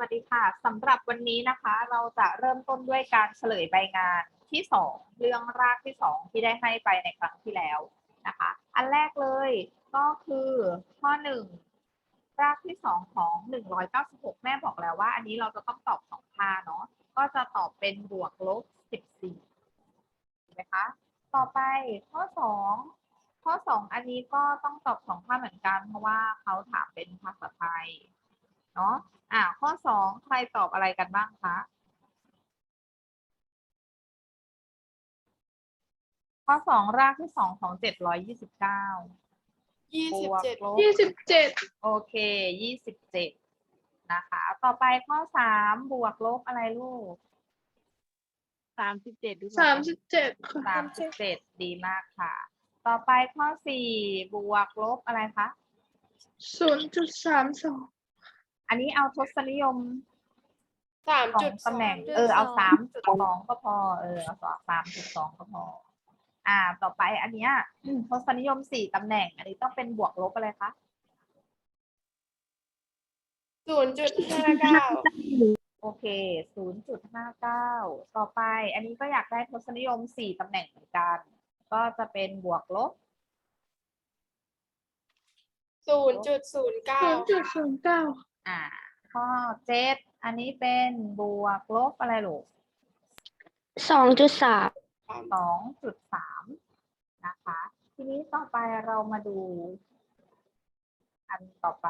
วัสดีค่ะสำหรับวันนี้นะคะ เราจะเริ่มต้นด้วยการเฉลยใบงานที่สองเรื่องรากที่สองที่ได้ให้ไปในครั้งที่แล้วนะคะ อันแรกเลยก็คือข้อหนึ่งรากที่สองของหนึ่งร้อยเก้าสิบหกแม่บอกแล้วว่า อันนี้เราจะต้องตอบสองค่าเนาะก็จะตอบเป็นบวกลบสิบสี่ถูกไหมคะต่อไปข้อสองข้อสองอันนี้ก็ต้องตอบสองค่าเหมือนกัน เพราะว่าเขาถามเป็นภาษาไทย เนาะอ่าข้อสองใครตอบอะไรกันบ้างคะข้อสองรากที่สองของเจ็ดร้อยยี่สิบเก้ายี่สิบเจ็ดลบยี่สิบเจ็ดโอเคยี่สิบเจ็ดนะคะ ต่อไปข้อสามบวกลบอะไรลูกสามสิบเจ็ดหรือเปสาล่ามสิบเจ็ดค่ะสามสิบเจ็ดดีมากค่ะ ต่อไปข้อสี่บวกลบอะไรคะศูนย์จุดสามสอง อันนี้เอาทศนิยมสามสอจุงดตำแหน่ง เออ เอาสามจุดสองก็พอ เออ เอาสองสามจุดสองก็พอ อ่า ต่อไปอันเนี้ยอืมทศนิยมสี่ตำแหน่ง อันนี้ต้องเป็นบวกลบอะไรคะ ศูนย์จุดห้าเก้าโอเค ศูนย์จุดห้าเก้า ต่อไป อันนี้ก็อยากได้ทศนิยมสี่ตำแหน่งเหมือนกัน ก็จะเป็นบวกลบ ศูนย์จุดศูนย์เก้าศูนย์จุดศูนย์เก้า อ่า ข้อเจ็ดอันนี้เป็นบวกลบอะไรลูกสองจุดสามสองจุดสามนะคะ ทีนี้ต่อไปเรามาดู อันต่อไป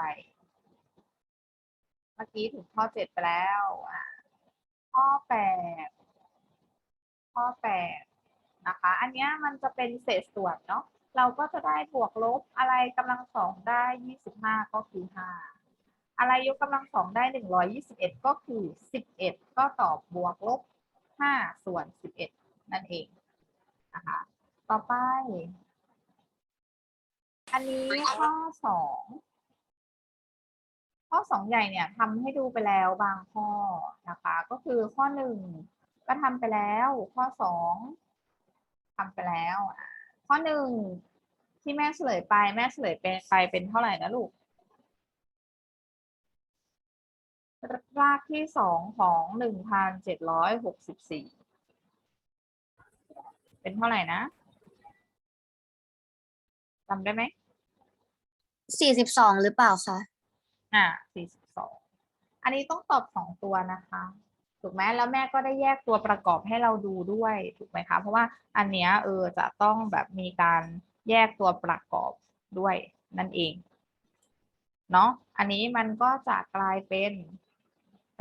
เมื่อกี้ถึงข้อเจ็ดไปแล้วอะข้อแปดข้อแปดนะคะ อันเนี้ยมันจะเป็นเศษส่วนเนาะเราก็จะได้บวกลบอะไรกำลังสองได้ยี่สิบห้าก็คือห้า อะไรยกกำลังสองได้หนึ่งร้อยยี่สิบเอ็ดก็คือสิบเอ็ดก็ตอบบวกลบห้าส่วนสิบเอ็ดนั่นเองนะคะต่อไป อันนี้ข้อสองข้อสองใหญ่เนี่ยทำให้ดูไปแล้วบางข้อนะคะ ก็คือข้อหนึ่งก็ทำไปแล้ว ข้อสองทำไปแล้ว ข้อหนึ่งที่แม่เฉลยไปแม่เฉลยไปไปเป็นเท่าไหร่นะลูก รากที่สองของหนึ่งพันเจ็ดร้อยหกสิบสี่เป็นเท่าไหร่นะจำได้ไหมสี่สิบสองหรือเปล่าคะอ่าสี่สิบสองอันนี้ต้องตอบสองตัวนะคะ ถูกไหมแล้วแม่ก็ได้แยกตัวประกอบให้เราดูด้วย ถูกไหมคะ เพราะว่าอันเนี้ยเออจะต้องแบบมีการแยกตัวประกอบด้วยนั่นเอง เนาะอันนี้มันก็จะกลายเป็น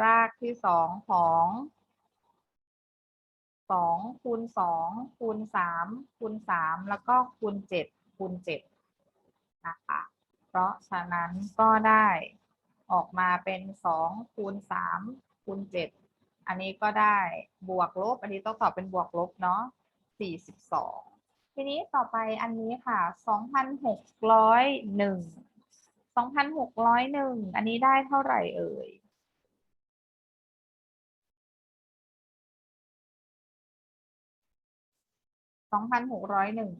รากที่สองของสองคูณสองคูณสามคูณสามแล้วก็คูณเจ็ดคูณเจ็ดนะคะเพราะฉะนั้นก็ได้ออกมาเป็นสองคูณสามคูณเจ็ดอันนี้ก็ได้บวกลบ อันนี้ต้องตอบเป็นบวกลบเนาะสี่สิบสองทีนี้ต่อไปอันนี้ค่ะสองพันหกร้อยหนึ่งสองพันหกร้อยหนึ่งอันนี้ได้เท่าไหร่เอ่ย สองพันหกร้อยหนึ่ง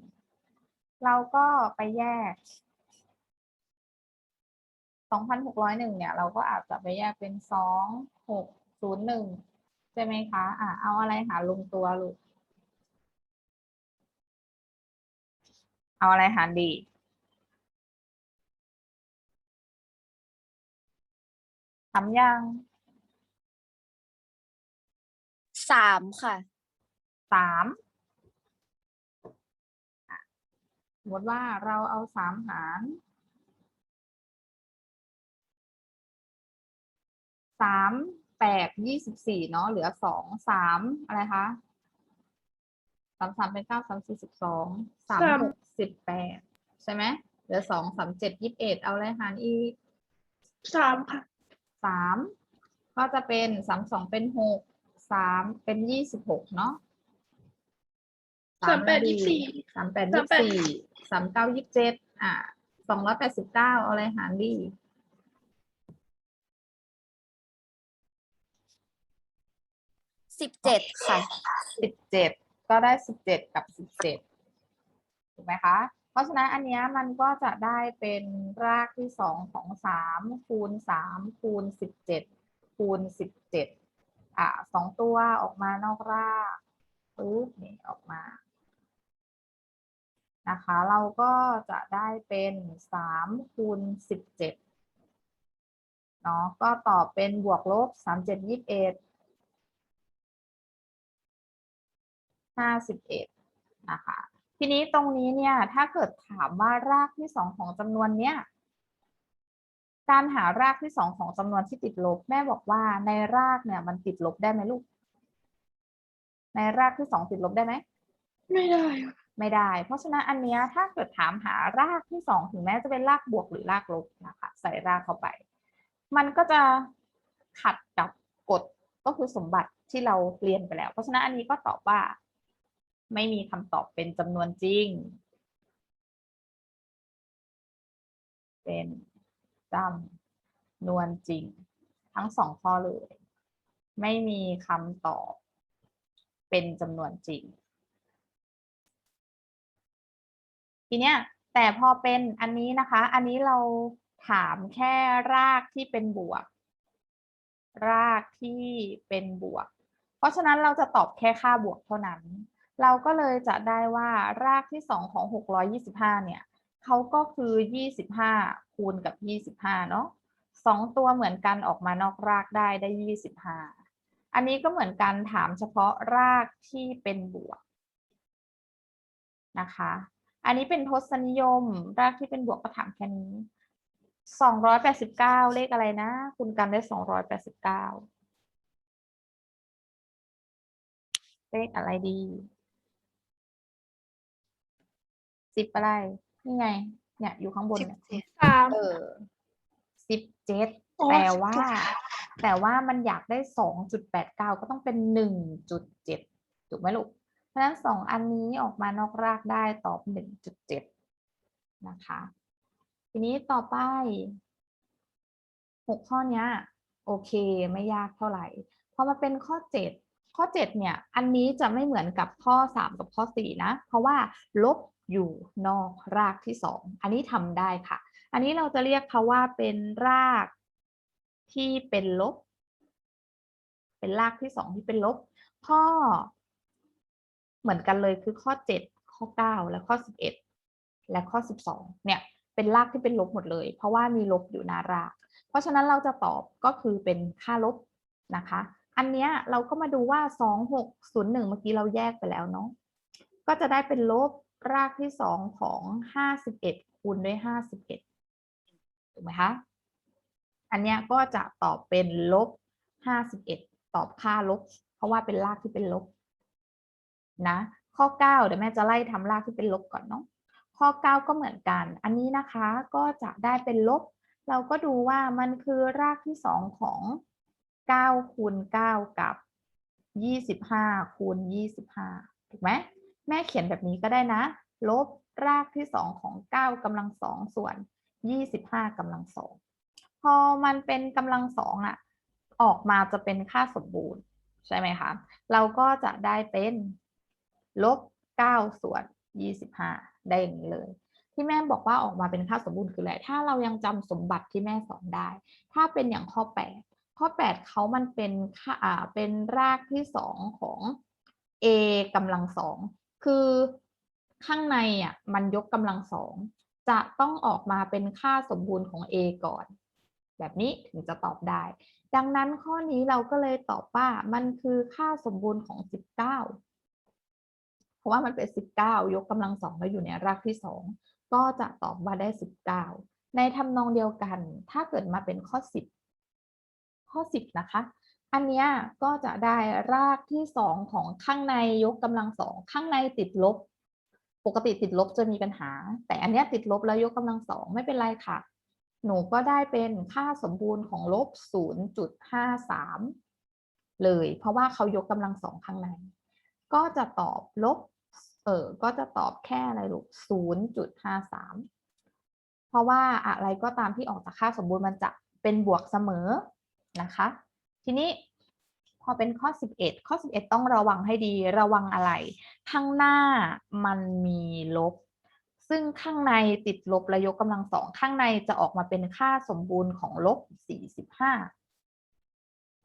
เราก็ไปแยกสองพันหกร้อยหนึ่งเนี่ย เราก็อาจจะไปแยกเป็นสองหกศูนย์หนึ่งใช่ไหมคะ อะ เอาอะไรหารลงตัวลูก เอาอะไรหารดีทำยังสามค่ะสาม มมติว่าเราเอาสามหารสามแปดยี่สิบสี่เนาะเหลือสองสามอะไรคะสามสามเป็นเก้าสามสี่สิบสองสามหกสิบแปดใช่ไหมเหลือสองสามเจ็ดยี่สิบเอ็ดเอาอะไรหารอีกสามค่ะสามก็จะเป็นสามสองเป็นหกสามเป็นยี่สิบหกเนาะ สามแปดยี่สิบสี่สามแปดยี่สิบสี่สามเก้ายี่สิบเจ็ดอะสองร้อยแปดสิบเก้าเอาอะไรหารดีสิบเจ็ดค่ะสิบเจ็ดก็ได้สิบเจ็ดกับสิบเจ็ดถูกไหมคะ เพราะฉะนั้นอันเนี้ยมันก็จะได้เป็นรากที่สองของสามคูณสามคูณสิบเจ็ดคูณสิบเจ็ดอ่าสองตัวออกมานอกรากปึ๊บนี่ออกมา นะคะ เราก็จะได้เป็นสามคูณสิบเจ็ดเนาะก็ตอบเป็นบวกลบสามเจ็ดยี่สิบเอ็ดห้าสิบเอ็ดนะคะ ทีนี้ตรงนี้เนี่ยถ้าเกิดถามว่ารากที่สองของจำนวนเนี้ยการหารากที่สองของจำนวนที่ติดลบ แม่บอกว่าในรากเนี่ยมันติดลบได้ไหมลูก ในรากที่สองติดลบได้ไหมไม่ได้ ไม่ได้ เพราะฉะนั้นอันเนี้ยถ้าเกิดถามหารากที่สองถึงแม้จะเป็นรากบวกหรือรากลบนะคะใส่รากเข้าไป มันก็จะขัดกับกฎก็คือสมบัติที่เราเรียนไปแล้ว เพราะฉะนั้นอันนี้ก็ตอบว่า ไม่มีคำตอบเป็นจำนวนจริง เป็นจำนวนจริง ทั้งสองข้อเลย ไม่มีคำตอบเป็นจำนวนจริง ทีเนี้ยแต่พอเป็นอันนี้นะคะ อันนี้เราถามแค่รากที่เป็นบวก รากที่เป็นบวก เพราะฉะนั้นเราจะตอบแค่ค่าบวกเท่านั้น เราก็เลยจะได้ว่ารากที่สองของหกร้อยยี่สิบห้าเนี่ยเขาก็คือยี่สิบห้าคูณกับยี่สิบห้าเนาะสองตัวเหมือนกันออกมานอกรากได้ได้ยี่สิบห้าอันนี้ก็เหมือนกันถามเฉพาะรากที่เป็นบวกนะคะ อันนี้เป็นทศนิยม รากที่เป็นบวกก็ถามแค่นี้สองร้อยแปดสิบเก้าเลขอะไรนะ คุณกันได้สองร้อยแปดสิบเก้าเลขอะไรดีสิบอะไร นี่ไง เนี่ย อยู่ข้างบนเนี่ยสามเออสิบเจ็ดโอ้แต่ว่า17แต่ว่ามันอยากได้สองจุดแปดเก้าก็ต้องเป็นหนึ่งจุดเจ็ดถูกไหมลูกเพ ราะฉะนั้นสองอันนี้ออกมานอกรากได้ตอบหนึ่งจุดเจ็ดนะคะ ทีนี้ต่อไปหกข้อนี้โอเคไม่ยากเท่าไหร่พอมาเป็นข้อเจ็ดข้อเจ็ดเนี่ย อันนี้จะไม่เหมือนกับข้อสามกับข้อสี่นะ เพราะว่าลบอยู่นอกรากที่สองอันนี้ทำได้ค่ะ อันนี้เราจะเรียกเขาว่าเป็นรากที่เป็นลบ เป็นรากที่สองที่เป็นลบ ข้อ เหมือนกันเลยคือข้อเจ็ดข้อเก้าและข้อสิบเอ็ดและข้อสิบสองเนี่ยเป็นรากที่เป็นลบหมดเลย เพราะว่ามีลบอยู่หน้าราก เพราะฉะนั้นเราจะตอบก็คือเป็นค่าลบนะคะ อันเนี้ยเราก็มาดูว่าสองหกศูนย์หนึ่งเมื่อกี้เราแยกไปแล้วเนาะก็จะได้เป็นลบรากที่สองของห้าสิบเอ็ดคูณด้วยห้าสิบเอ็ดถูกไหมคะ อันเนี้ยก็จะตอบเป็นลบห้าสิบเอ็ดตอบค่าลบ เพราะว่าเป็นรากที่เป็นลบ นะ ข้อเก้าเดี๋ยวแม่จะไล่ทำรากที่เป็นลบก่อนเนาะ ข้อเก้าก็เหมือนกัน อันนี้นะคะก็จะได้เป็นลบ เราก็ดูว่ามันคือรากที่สองของเก้าคูณเก้ากับยี่สิบห้าคูณยี่สิบห้าถูกไหม แม่เขียนแบบนี้ก็ได้นะ ลบรากที่สองของเก้ากำลังสองส่วนยี่สิบห้ากำลังสอง พอมันเป็นกำลังสองอะออกมาจะเป็นค่าสมบูรณ์ ใช่ไหมคะ เราก็จะได้เป็น ลบเก้าส่วนยี่สิบห้าได้อย่างนี้เลย ที่แม่บอกว่าออกมาเป็นค่าสมบูรณ์คืออะไร ถ้าเรายังจำสมบัติที่แม่สอนได้ ถ้าเป็นอย่างข้อ 8 ข้อ 8เขามันเป็นค่าอ่าเป็นรากที่สองของ a กำลังสอง คือข้างในอะมันยกกำลังสอง จะต้องออกมาเป็นค่าสมบูรณ์ของ a ก่อน แบบนี้ถึงจะตอบได้ ดังนั้นข้อนี้เราก็เลยตอบว่ามันคือค่าสมบูรณ์ของ 19เพ ราะว่ามันเป็น 19 ยกกำลังสองแล้วอยู่ในรากที่สองก็จะตอบว่าได้ 19 ในทำนองเดียวกัน ถ้าเกิดมาเป็นข้อ 10 ข้อ 10 นะคะ อันนี้ก็จะได้รากที่ 2 ของข้างในยกกำลังสองข้างในติดลบ ปกติติดลบจะมีปัญหา แต่อันนี้ติดลบแล้วยกกำลังสองไม่เป็นไรค่ะ หนูก็ได้เป็นค่าสมบูรณ์ของลบ 0.53 เลย เพราะว่าเขายกกำลังสองข้างใน ก็จะตอบลบ เออ ก็จะตอบแค่อะไรลูก0.53เพราะว่าอะไรก็ตามที่ออกจากค่าสมบูรณ์มันจะเป็นบวกเสมอนะคะ ทีนี้พอเป็นข้อ 11 ข้อ 11 ต้องระวังให้ดีระวังอะไร ข้างหน้ามันมีลบ ซึ่งข้างในติดลบและยกกำลังสองข้างในจะออกมาเป็นค่าสมบูรณ์ของลบ 45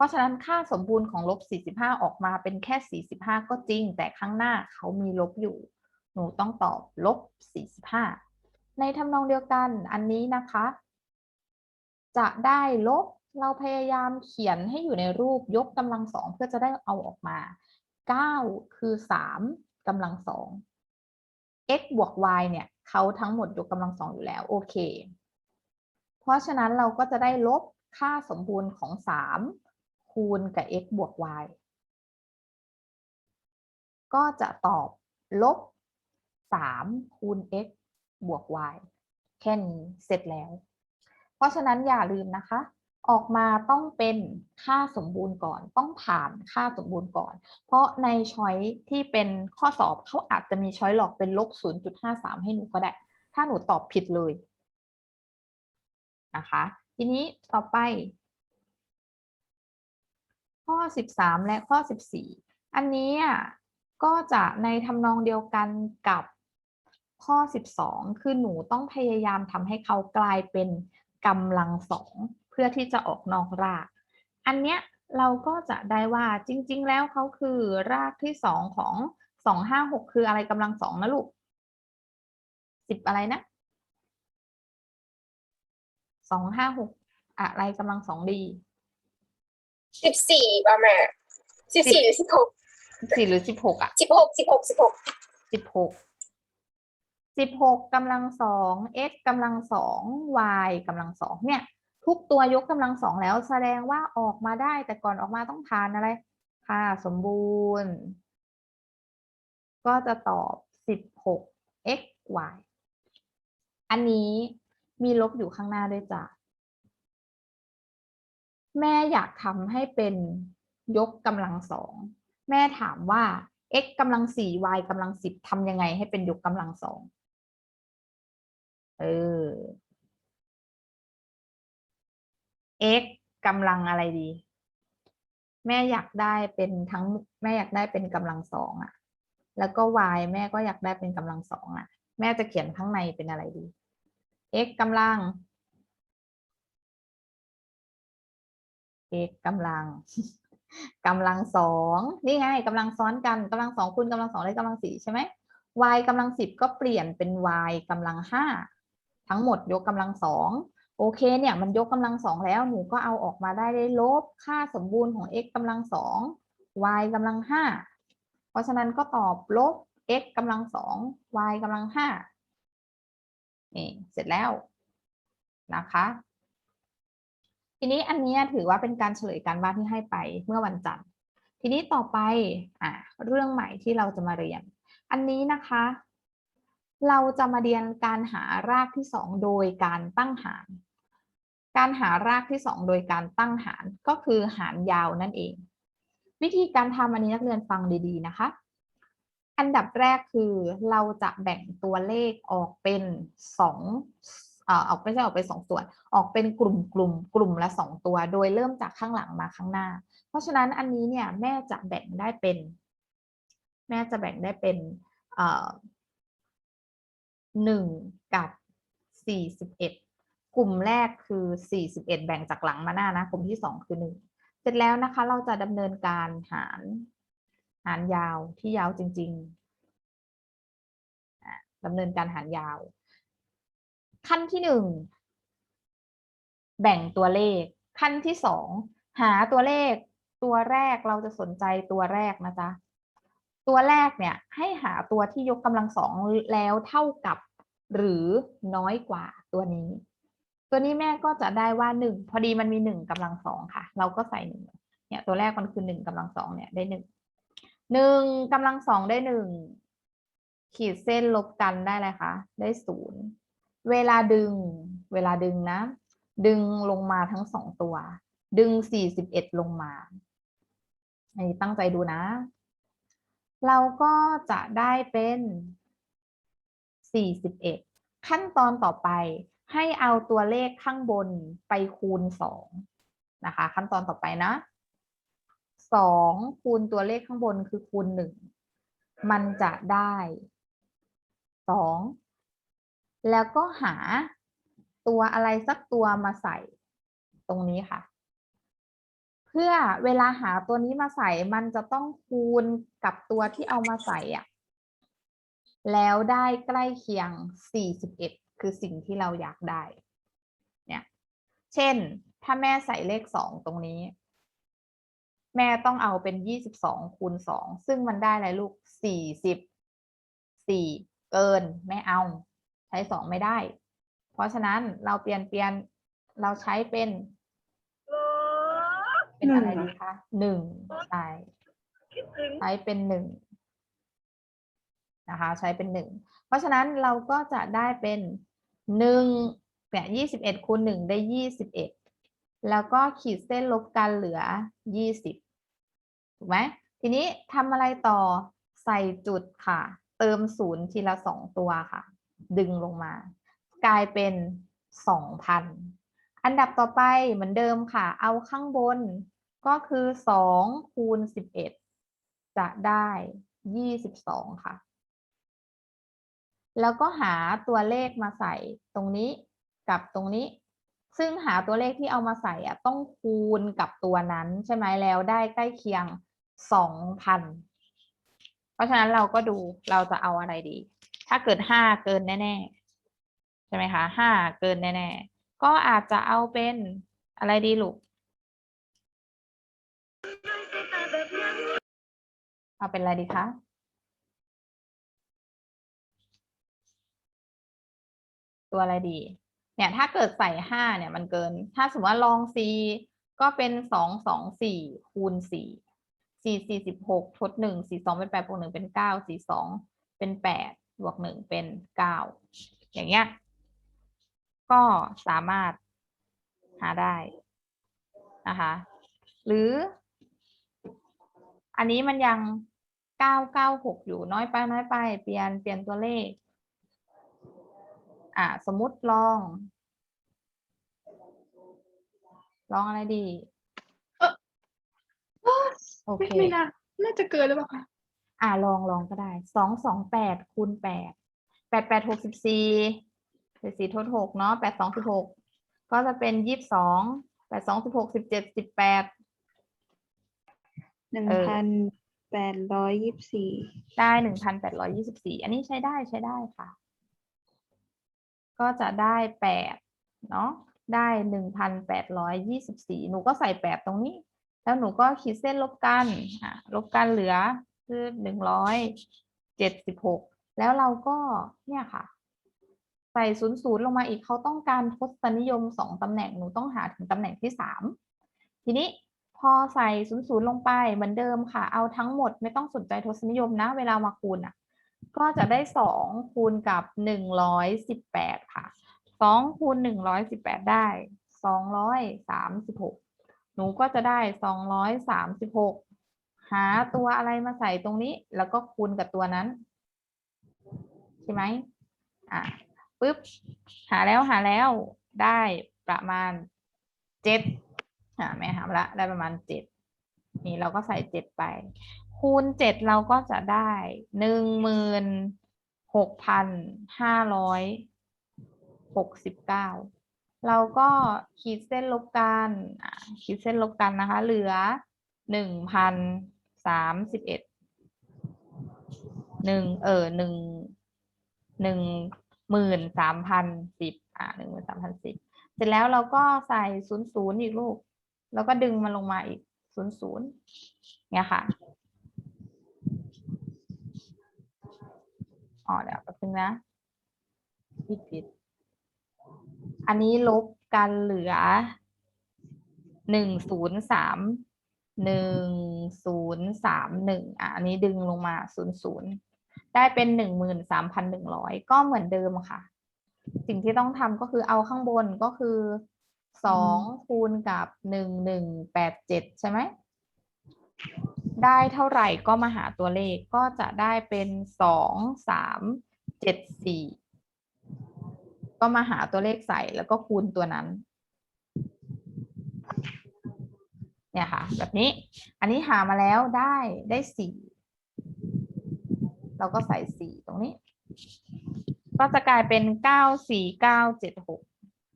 ราะฉะนั้นค่าสมบูรณ์ของลบ 45 ออกมาเป็นแค่ 45 ก็จริง แต่ข้างหน้าเขามีลบอยู่ หนูต้องตอบลบ 45 ในทำนองเดียวกันอันนี้นะคะ จะได้ลบเราพยายามเขียนให้อยู่ในรูปยกกำลังสองเพื่อจะได้เอาออกมา 9 คือ 3กำลังสอง x บวก y เนี่ยเขาทั้งหมดยกกำลังสองอยู่แล้ว โอเค เพราะฉะนั้นเราก็จะได้ลบค่าสมบูรณ์ของ 3 คูณกับ x บวก y ก็จะตอบลบ 3 คูณ x บวก y แค่นี้เสร็จแล้ว เพราะฉะนั้นอย่าลืมนะคะ ออกมาต้องเป็นค่าสมบูรณ์ก่อน ต้องผ่านค่าสมบูรณ์ก่อน เพราะในช้อยที่เป็นข้อสอบเขาอาจจะมีช้อยหลอกเป็นลบ 0.53 ให้หนูก็ได้ ถ้าหนูตอบผิดเลยนะคะ ทีนี้ต่อไป ข้อ 13 และข้อ 14 อันนี้ก็จะในทำนองเดียวกันกับข้อ 12 คือหนูต้องพยายามทำให้เขากลายเป็นกำลังสองเพื่อที่จะออกนอกราก อันเนี้ยเราก็จะได้ว่าจริง ๆ แล้วเขาคือรากที่สองของสองห้าหกคืออะไรกำลังสองนะลูกสิบอะไรนะสองห้าหกอะไรกำลังสองดี สิบสี่ประมาณสิบสี่หรือสิบหกสี่หรือสิบหกอะสิบหกสิบหกสิบหกสิบหกสิบหกกำลังสอง x กำลังสอง y กำลังสองเนี่ย ทุกตัวยกกำลังสองแล้วแสดงว่าออกมาได้ แต่ก่อนออกมาต้องทานอะไร ค่าสมบูรณ์ ก็จะตอบสิบหก x y อันนี้มีลบอยู่ข้างหน้าด้วยจ้ะ แม่อยากทำให้เป็นยกกำลังสอง แม่ถามว่า x กำลังสี่ y กำลังสิบทำยังไงให้เป็นยกกำลังสอง เออ x กำลังอะไรดี แม่อยากได้เป็นทั้งแม่อยากได้เป็นกำลังสองอะแล้วก็ y แม่ก็อยากได้เป็นกำลังสองอะแม่จะเขียนข้างในเป็นอะไรดี x กำลัง x กำลังกำลังสองนี่ไงกำลังซ้อนกันกำลังสองคูณกำลังสองได้กำลังสี่ใช่ไหม y กำลังสิบก็เปลี่ยนเป็น y กำลังห้าทั้งหมดยกกำลังสองโอเคเนี่ยมันยกกำลังสองแล้วหนูก็เอาออกมาได้ได้ลบค่าสมบูรณ์ของ x กำลังสอง y กำลังห้าเพราะฉะนั้นก็ตอบลบ x กำลังสอง y กำลังห้านี่เสร็จแล้วนะคะ ทีนี้อันนี้ถือว่าเป็นการเฉลยการบ้านที่ให้ไปเมื่อวันจันทร์ ทีนี้ต่อไปอะเรื่องใหม่ที่เราจะมาเรียน อันนี้นะคะ เราจะมาเรียนการหารากที่สองโดยการตั้งหาร การหารากที่สองโดยการตั้งหารก็คือหารยาวนั่นเอง วิธีการทำอันนี้นักเรียนฟังดีๆนะคะ อันดับแรกคือเราจะแบ่งตัวเลขออกเป็นสอง ออออกไม่ใช่ออกเป็นสองส่วน ออกเป็นกลุ่มกลุ่มกลุ่มละสองตัว โดยเริ่มจากข้างหลังมาข้างหน้า เพราะฉะนั้นอันนี้เนี่ยแม่จะแบ่งได้เป็น แม่จะแบ่งได้เป็นเออหนึ่งกับสี่สิบเอ็ดกลุ่มแรกคือสี่สิบเอ็ดแบ่งจากหลังมาหน้านะ กลุ่มที่สองคือหนึ่งเสร็จแล้วนะคะ เราจะดำเนินการหารหารยาวที่ยาวจริง ๆดำเนินการหารยาว ขั้นที่หนึ่งแบ่งตัวเลข ขั้นที่สองหาตัวเลข ตัวแรกเราจะสนใจตัวแรกนะจ๊ะตัวแรกเนี่ยให้หาตัวที่ยกกำลังสองแล้วเท่ากับ หรือน้อยกว่าตัวนี้ ตัวนี้แม่ก็จะได้ว่าหนึ่งพอดีมันมีหนึ่งกำลังสองค่ะ เราก็ใส่หนึ่งเนี่ยตัวแรกมันคือหนึ่งกำลังสองเนี่ยได้หนึ่งหนึ่งกำลังสองได้หนึ่งขีดเส้นลบกันได้เลยคะได้ศูนย์ เวลาดึง เวลาดึงนะ ดึงลงมาทั้งสองตัว ดึงสี่สิบเอ็ดลงมาอันนี้ตั้งใจดูนะ เราก็จะได้เป็นสี่สิบเอ็ดขั้นตอนต่อไปให้เอาตัวเลขข้างบนไปคูณสองนะคะ ขั้นตอนต่อไปนะสองคูณตัวเลขข้างบนคือคูณหนึ่งมันจะได้สอง แล้วก็หาตัวอะไรสักตัวมาใส่ตรงนี้ค่ะ เพื่อเวลาหาตัวนี้มาใส่มันจะต้องคูณกับตัวที่เอามาใส่อะแล้วได้ใกล้เคียง 41 คือสิ่งที่เราอยากได้ เนี่ย เช่น ถ้าแม่ใส่เลข 2 ตรงนี้ แม่ต้องเอาเป็น 22 คูณ 2 ซึ่งมันได้อะไรลูก 44 เกิน ไม่เอา ใช้2ไม่ได้ เพราะฉะนั้นเราเปลี่ยนเปลี่ยนเราใช้เป็น เป็นอะไรดีคะหนึ่งใช่ใช้เป็นหนึ่งนะคะ ใช้เป็นหนึ่งเพราะฉะนั้นเราก็จะได้เป็นหนึ่งเนี่ยยี่สิบเอ็ดคูณหนึ่งได้ยี่สิบเอ็ดแล้วก็ขีดเส้นลบกันเหลือยี่สิบถูกไหมทีนี้ทำอะไรต่อใส่จุดค่ะ เติมศูนย์ทีละสองตัวค่ะ ดึงลงมา กลายเป็นสองพันอันดับต่อไปเหมือนเดิมค่ะ เอาข้างบนก็คือสองคูณสิบเอ็ดจะได้ยี่สิบสองค่ะ แล้วก็หาตัวเลขมาใส่ตรงนี้กับตรงนี้ ซึ่งหาตัวเลขที่เอามาใส่อะต้องคูณกับตัวนั้นใช่ไหมแล้วได้ใกล้เคียงสองพันเพราะฉะนั้นเราก็ดูเราจะเอาอะไรดี ถ้าเกิดห้าเกินแน่ๆ ใช่ไหมคะห้าเกินแน่ๆ ก็อาจจะเอาเป็นอะไรดีลูก เอาเป็นอะไรดีคะตัวอะไรดี เนี่ยถ้าเกิดใส่ห้าเนี่ยมันเกิน ถ้าสมมติว่าลอง c ก็เป็นสองสองสี่คูณสี่สี่สี่สิบหกทดหนึ่งสี่สองเป็นแปดบวกหนึ่งเป็นเก้าสี่สองเป็นแปด บวกหนึ่งเป็นเก้าอย่างเงี้ย ก็สามารถหาได้นะคะ หรือ อันนี้มันยังเก้าเก้าหกอยู่น้อยไปน้อยไป เปลี่ยนเปลี่ยนตัวเลข อะสมมุติลอง ลองอะไรดี โอไม่เค ไม่น่าน่าจะเกินหรือเปล่าคะ อ่าลองลองก็ได้สองสองแปดคูณแปดแปดแปดหกสิบสี่สิบสี่ทดหกเนาะแปดสองสิบหกก็จะเป็นยี่สิบสองแปดสองสิบหกสิบเจ็ดสิบแปดหนึ่งเออพันแปดร้อยยี่สิบสี่ได้หนึ่งพันแปดร้อยี่สิบสี่อันนี้ใช้ได้ใช้ได้ค่ะ ก็จะได้แปดเนาะได้หนึ่งพันแปดร้อยยี่สิบสี่หนูก็ใส่แปดตรงนี้ แล้วหนูก็ขีดเส้นลบกันอะลบกันเหลือ คือหนึ่งร้อยเจ็ดสิบหกแล้วเราก็เนี่ยค่ะ ใส่ศูนย์ศูนย์ลงมาอีกเขาต้องการทศนิยมสองตำแหน่งหนูต้องหาถึงตำแหน่งที่สามทีนี้พอใส่ศูนย์ศูนย์ลงไปเหมือนเดิมค่ะ เอาทั้งหมดไม่ต้องสนใจทศนิยมนะ เวลามาคูณอะ ก็จะได้สองคูณกับหนึ่งร้อยสิบแปดค่ะสองคูณหนึ่งร้อยสิบแปดได้สองร้อยสามสิบหกหนูก็จะได้สองร้อยสามสิบหก หาตัวอะไรมาใส่ตรงนี้ แล้วก็คูณกับตัวนั้น ใช่ไหมอะปึ๊บ หาแล้วหาแล้วได้ประมาณเจ็ดอ่าแม่หาละได้ประมาณเจ็ดนี่เราก็ใส่เจ็ดไป คูณเจ็ดเราก็จะได้หนึ่งหมื่นหกพันห้าร้อยหกสิบเก้าเราก็ขีดเส้นลบกันขีดเส้นลบกันนะคะ เหลือหนึ่งพัน สามสิบเอ็ดหนึ่งเออหนึ่งหนึ่งหมื่นสามพันสิบอะหนึ่งหมื่นสามพันสิบเสร็จแล้วเราก็ใส่ศูนย์ศูนย์อีกลูก แล้วก็ดึงมันลงมาอีกศูนย์ศูนย์เนี่ยค่ะอ๋อเดี๋ยวแป๊บนึงนะผิดผิดอันนี้ลบกันเหลือหนึ่งศูนย์สาม หนึ่งศูนย์สามหนึ่งอะอันนี้ดึงลงมาศูนย์ศูนย์ได้เป็นหนึ่งหมื่นสามพันหนึ่งร้อยก็เหมือนเดิมค่ะ สิ่งที่ต้องทำก็คือเอาข้างบนก็คือสองคูณกับหนึ่งหนึ่งแปดเจ็ดใช่ไหม ได้เท่าไหร่ก็มาหาตัวเลขก็จะได้เป็นสองสามเจ็ดสี่ก็มาหาตัวเลขใส่แล้วก็คูณตัวนั้น เนี่ยค่ะ แบบนี้ อันนี้หามาแล้วได้ได้สี่เราก็ใส่สี่ตรงนี้ ก็จะกลายเป็นเก้าสี่เก้าเจ็ดหก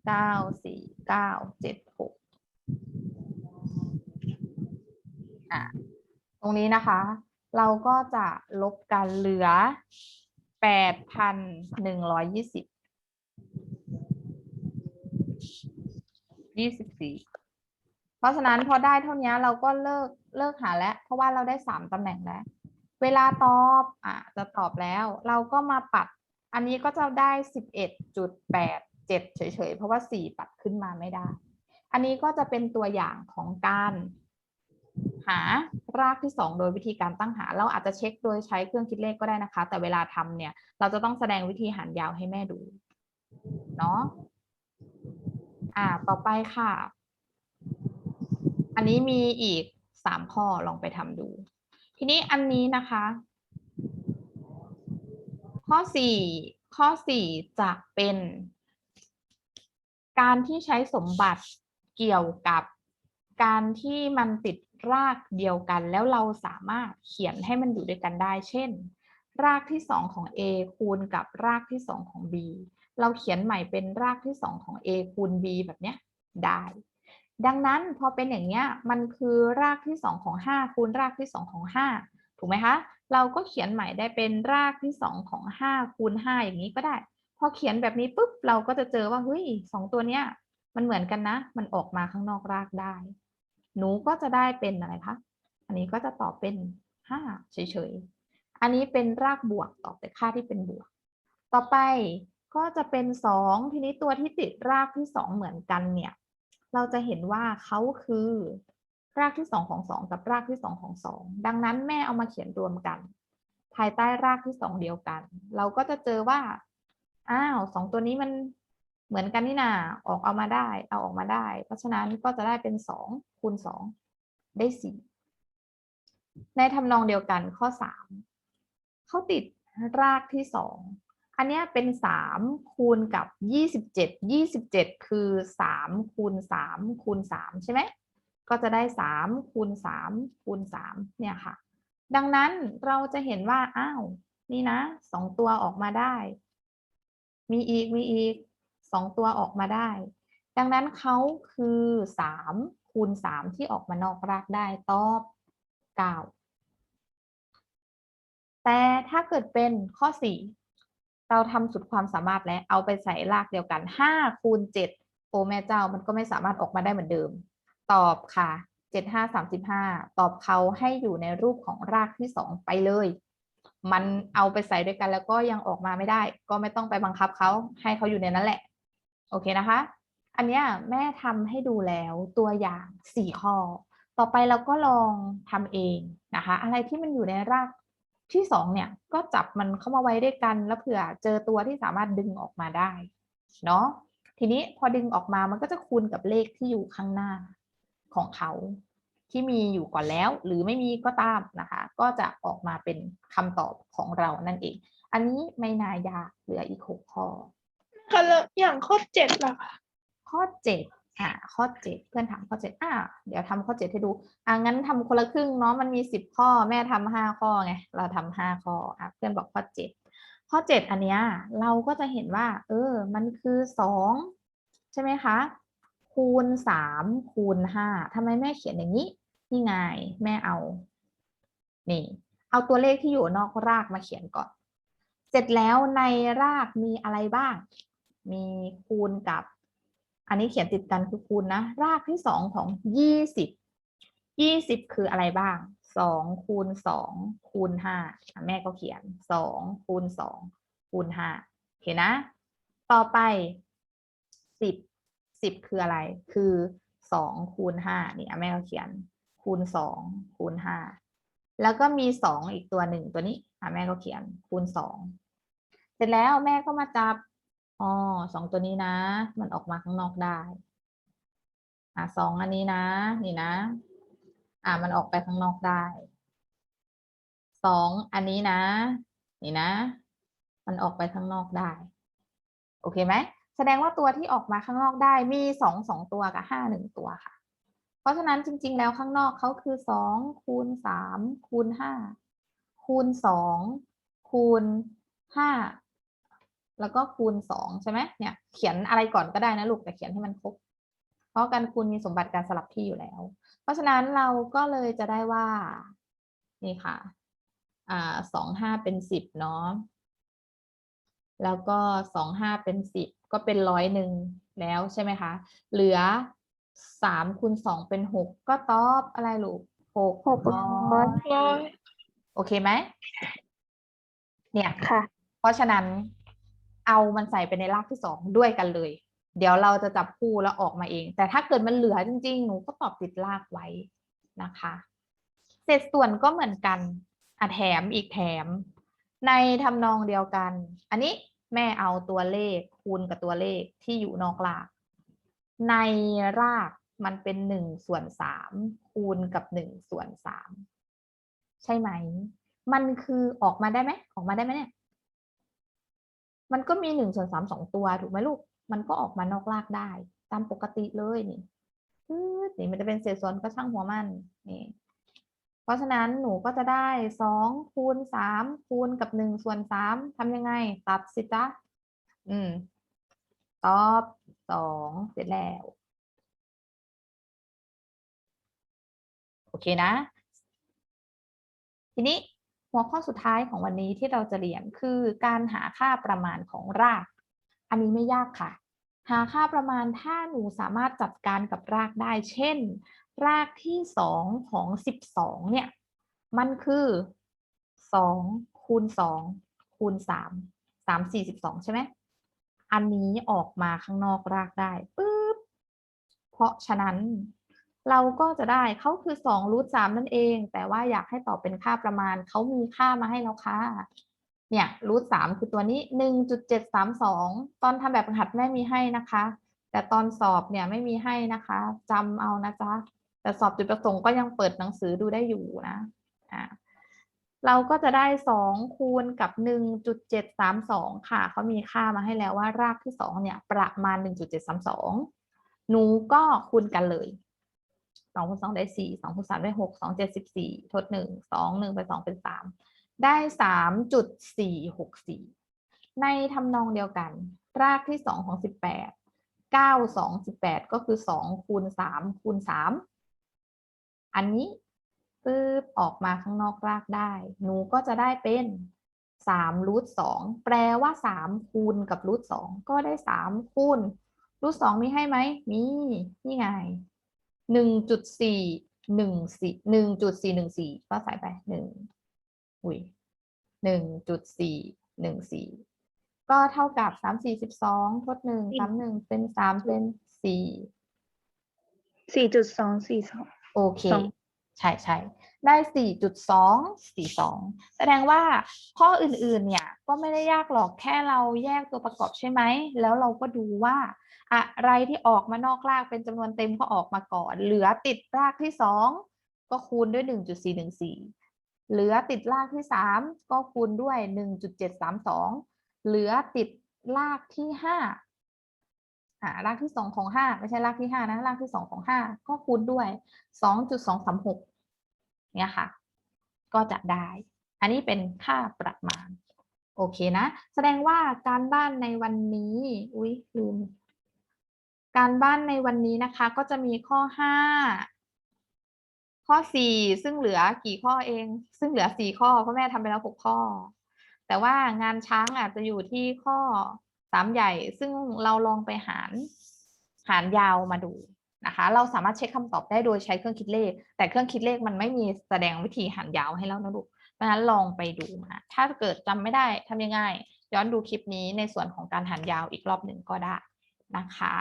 เก้าสี่เก้าเจ็ดหกอะตรงนี้นะคะ เราก็จะลบกันเหลือแปดพันหนึ่งร้อยยี่สิบยี่สิบสี่ ราะฉะนั้นพอได้เท่านี้เราก็เลิกเลิกหาแล้ว เพราะว่าเราได้สามตำแหน่งแล้ว เวลาตอบอะจะตอบแล้ว เราก็มาปัด อันนี้ก็จะได้สิบเอ็ดจุดแปดเจ็ดเฉยๆ เพราะว่าสี่ปัดขึ้นมาไม่ได้ อันนี้ก็จะเป็นตัวอย่างของการหารากที่สองโดยวิธีการตั้งหา เราอาจจะเช็คโดยใช้เครื่องคิดเลขก็ได้นะคะ แต่เวลาทำเนี่ย เราจะต้องแสดงวิธีหารยาวให้แม่ดู เนาะอ่า ต่อไปค่ะ อันนี้มีอีกสามข้อลองไปทำดู ทีนี้อันนี้นะคะ ข้อสี่ข้อสี่จะเป็นการที่ใช้สมบัติเกี่ยวกับการที่มันติดรากเดียวกัน แล้วเราสามารถเขียนให้มันอยู่ด้วยกันได้ เช่น รากที่สองของ a คูณกับรากที่สองของ b เราเขียนใหม่เป็นรากที่สองของ a คูณ b แบบเนี้ยได้ ดังนั้นพอเป็นอย่างเนี้ยมันคือรากที่สองของห้าคูณรากที่สองของห้าถูกไหมคะ เราก็เขียนใหม่ได้เป็นรากที่สองของห้าคูณห้าอย่างนี้ก็ได้ พอเขียนแบบนี้ปุ๊บเราก็จะเจอว่าเฮ้ยสองตัวเนี้ยมันเหมือนกันนะ มันออกมาข้างนอกรากได้ หนูก็จะได้เป็นอะไรคะ อันนี้ก็จะตอบเป็นห้าเฉยๆ อันนี้เป็นรากบวกตอบแต่ค่าที่เป็นบวก ต่อไปก็จะเป็นสองทีนี้ตัวที่ติดรากที่สองเหมือนกันเนี่ย เราจะเห็นว่าเขาคือ รากที่สองของสองกับรากที่สองของสองดังนั้นแม่เอามาเขียนรวมกัน ภายใต้รากที่สองเดียวกัน เราก็จะเจอว่าอ้าวสองตัวนี้มันเหมือนกันนี่นาออกเอามาได้ เอาออกมาได้ เพราะฉะนั้นก็จะได้เป็นสองคูณสองได้สี่ในทำนองเดียวกันข้อสามเขาติดรากที่สอง อันนี้เป็นสามคูณกับยี่สิบเจ็ดยี่สิบเจ็ดคือสามคูณสามคูณสามใช่ไหมก็จะได้สามคูณสามคูณสามเนี่ยค่ะ ดังนั้นเราจะเห็นว่าอ้าวนี่นะสองตัวออกมาได้ มีอีกมีอีกสองตัวออกมาได้ ดังนั้นเขาคือสามคูณสามที่ออกมานอกรากได้ตอบเก้าแต่ถ้าเกิดเป็นข้อสี่ เราทำสุดความสามารถแล้วเอาไปใส่รากเดียวกันห้าคูณเจ็ดโอ้แม่เจ้ามันก็ไม่สามารถออกมาได้เหมือนเดิม ตอบค่ะเจ็ดห้าสามสิบห้าตอบเขาให้อยู่ในรูปของรากที่สองไปเลย มันเอาไปใส่ด้วยกันแล้วก็ยังออกมาไม่ได้ ก็ไม่ต้องไปบังคับเขาให้เขาอยู่ในนั้นแหละ โอเคนะคะ อันนี้แม่ทำให้ดูแล้วตัวอย่างสี่ข้อ ต่อไปเราก็ลองทำเองนะคะ อะไรที่มันอยู่ในราก ที่สองเนี่ยก็จับมันเข้ามาไว้ด้วยกัน แล้วเผื่อเจอตัวที่สามารถดึงออกมาได้เนาะทีนี้พอดึงออกมามันก็จะคูณกับเลขที่อยู่ข้างหน้าของเขาที่มีอยู่ก่อนแล้ว หรือไม่มีก็ตามนะคะ ก็จะออกมาเป็นคำตอบของเรานั่นเอง อันนี้ไม่นายากเหลืออีกหกข้อค่ะแล้วอย่างข้อเจ็ดล่ะค่ะข้อเจ็ด อ่าข้อเจ็ดเพื่อนถามข้อเจ็ดอ่าเดี๋ยวทำข้อเจ็ดให้ดูอ่างั้นทำคนละครึ่งเนาะมันมีสิบข้อแม่ทำห้าข้อไงเราทำห้าข้ออะเพื่อนบอกข้อเจ็ดข้อเจ็ดอันเนี้ยเราก็จะเห็นว่า เออ มันคือสองใช่ไหมคะ คูณสามคูณห้าทำไมแม่เขียนอย่างนี้นี่ไงแม่เอา นี่ เอาตัวเลขที่อยู่นอกรากมาเขียนก่อน เสร็จแล้วในรากมีอะไรบ้าง มีคูณกับ อันนี้เขียนติดกันคือคูณนะ รากที่สองของยี่สิบยี่สิบคืออะไรบ้างสองคูณสองคูณห้าแม่ก็เขียนสองคูณสองคูณห้าโอเคนะ ต่อไปสิบสิบคืออะไร คือสองคูณห้านี่แม่ก็เขียน คูณสองคูณห้าแล้วก็มีสองอีกตัวหนึ่งตัวนี้แม่ก็เขียนคูณสองเสร็จแล้วแม่ก็มาจับ อ๋อสองตัวนี้นะ มันออกมาข้างนอกได้ อะสองอันนี้นะ นี่นะ อะมันออกไปข้างนอกได้สองอันนี้นะ นี่นะ มันออกไปข้างนอกได้ โอเคไหมแสดงว่าตัวที่ออกมาข้างนอกได้มีสองสองตัวกับห้าหนึ่งตัวค่ะ เพราะฉะนั้นจริง ๆ แล้วข้างนอกเขาคือสองคูณสามคูณห้าคูณสองคูณห้า แล้วก็คูณสองใช่ไหมเนี่ยเขียนอะไรก่อนก็ได้นะลูกแต่เขียนให้มันครบ เพราะการคูณมีสมบัติการสลับที่อยู่แล้ว เพราะฉะนั้นเราก็เลยจะได้ว่า นี่ค่ะอ่าสองห้าเป็นสิบเนาะแล้วก็สองห้าเป็นสิบก็เป็นร้อยหนึ่งแล้วใช่ไหมคะ เหลือสามคูณสองเป็นหกก็ตอบอะไรลูกหกหกร้อยร้อยโอเคไหมเนี่ยค่ะ เพราะฉะนั้น เอามันใส่ไปในรากที่สองด้วยกันเลย เดี๋ยวเราจะจับคู่แล้วออกมาเอง แต่ถ้าเกิดมันเหลือจริง ๆ หนูก็ตอบติดรากไว้นะคะ เศษส่วนก็เหมือนกันอะแถมอีกแถม ในทำนองเดียวกัน อันนี้แม่เอาตัวเลขคูณกับตัวเลขที่อยู่นอกราก ในรากมันเป็นหนึ่งส่วนสามคูณกับหนึ่งส่วนสามใช่ไหม มันคือออกมาได้ไหมออกมาได้ไหมเนี่ย มันก็มีหนึ่งส่วนสามสองตัวถูกไหมลูก มันก็ออกมานอกรากได้ ตามปกติเลยนี่ปื๊ดนี่มันจะเป็นเศษส่วนก็ช่างหัวมันนี่เพราะฉะนั้นหนูก็จะได้สองคูณสามคูณกับหนึ่งส่วนสามทำยังไง ตัดสิจ๊ะอืม ตอบสองเสร็จแล้ว โอเคนะ ทีนี้ หัวข้อสุดท้ายของวันนี้ที่เราจะเรียนคือการหาค่าประมาณของราก อันนี้ไม่ยากค่ะ หาค่าประมาณถ้าหนูสามารถจัดการกับรากได้ เช่น รากที่สองของสิบสองเนี่ย มันคือสองคูณสองคูณสามสามสี่สิบสองใช่ไหม อันนี้ออกมาข้างนอกรากได้ปึ๊บ เพราะฉะนั้น เราก็จะได้เขาคือสองรูทสามนั่นเอง แต่ว่าอยากให้ตอบเป็นค่าประมาณเขามีค่ามาให้แล้วค่ะเนี่ยรูทสามคือตัวนี้หนึ่งจุดเจ็ดสามสองตอนทำแบบฝึกหัดแม่มีให้นะคะ แต่ตอนสอบเนี่ยไม่มีให้นะคะจำเอานะจ๊ะแต่สอบจุดประสงค์ก็ยังเปิดหนังสือดูได้อยู่นะอ่าเราก็จะได้สองคูณกับหนึ่งจุดเจ็ดสามสองค่ะเขามีค่ามาให้แล้วว่ารากที่สองเนี่ยประมาณหนึ่งจุดเจ็ดสามสองหนูก็คูณกันเลย สองคูณสองได้สี่สองคูณสามได้หกสองเจ็ดสิบสี่ทดหนึ่งสองหนึ่งไปสองเป็นสามได้สามจุดสี่หกสี่ในทำนองเดียวกัน รากที่สองของสิบแปดเก้าสองสิบแปดก็คือสองคูณสามคูณสามอันนี้ปึ๊บออกมาข้างนอกรากได้ หนูก็จะได้เป็นสามรูทสองแปลว่าสามคูณกับรูทสองก็ได้สามคูณรูทสองมีให้ไหมมีนี่ไง หนึ่งจุดสี่หนึ่งสี่หนึ่งจุดสี่หนึ่งสี่ก็ใส่ไปหนึ่งอุ้ยหนึ่งจุดสี่หนึ่งสี่ก็เท่ากับสามสี่สิบสองทดหนึ่งสามหนึ่งเป็นสามเป็นสี่สี่จุดสองสี่สองโอเคสองใช่ใช่ได้สี่จุดสองสี่สองแสดงว่าข้ออื่นๆเนี่ยก็ไม่ได้ยากหรอกแค่เราแยกตัวประกอบใช่ไหม แล้วเราก็ดูว่า อะไรที่ออกมานอกรากเป็นจำนวนเต็มก็ออกมาก่อน เหลือติดรากที่สองก็คูณด้วยหนึ่งจุดสี่หนึ่งสี่เหลือติดรากที่สามก็คูณด้วยหนึ่งจุดเหลือติดรากที่ห้าอ่ารากที่สองของห้าไม่ใช่รากที่ห้านะรากที่สองของห้าก็คูณด้วยสองจุดสองสามหกเนี่ยค่ะ ก็จะได้ อันนี้เป็นค่าประมาณ โอเคนะ แสดงว่าการบ้านในวันนี้ อุ้ยลืม การบ้านในวันนี้นะคะก็จะมีข้อห้าข้อสี่ซึ่งเหลือกี่ข้อเอง ซึ่งเหลือสี่ข้อพราะแม่ทำไปแล้วหกข้อ แต่ว่างานช้างอาจจะอยู่ที่ข้อสามใหญ่ ซึ่งเราลองไปหารหารยาวมาดูนะคะ เราสามารถเช็คคำตอบได้โดยใช้เครื่องคิดเลข แต่เครื่องคิดเลขมันไม่มีแสดงวิธีหารยาวให้เรานะลูกเพราะนั้นลองไปดูมา ถ้าเกิดจำไม่ได้ทำยังไงย้อนดูคลิปนี้ในส่วนของการหารยาวอีกรอบหนึ่งก็ได้นะคะ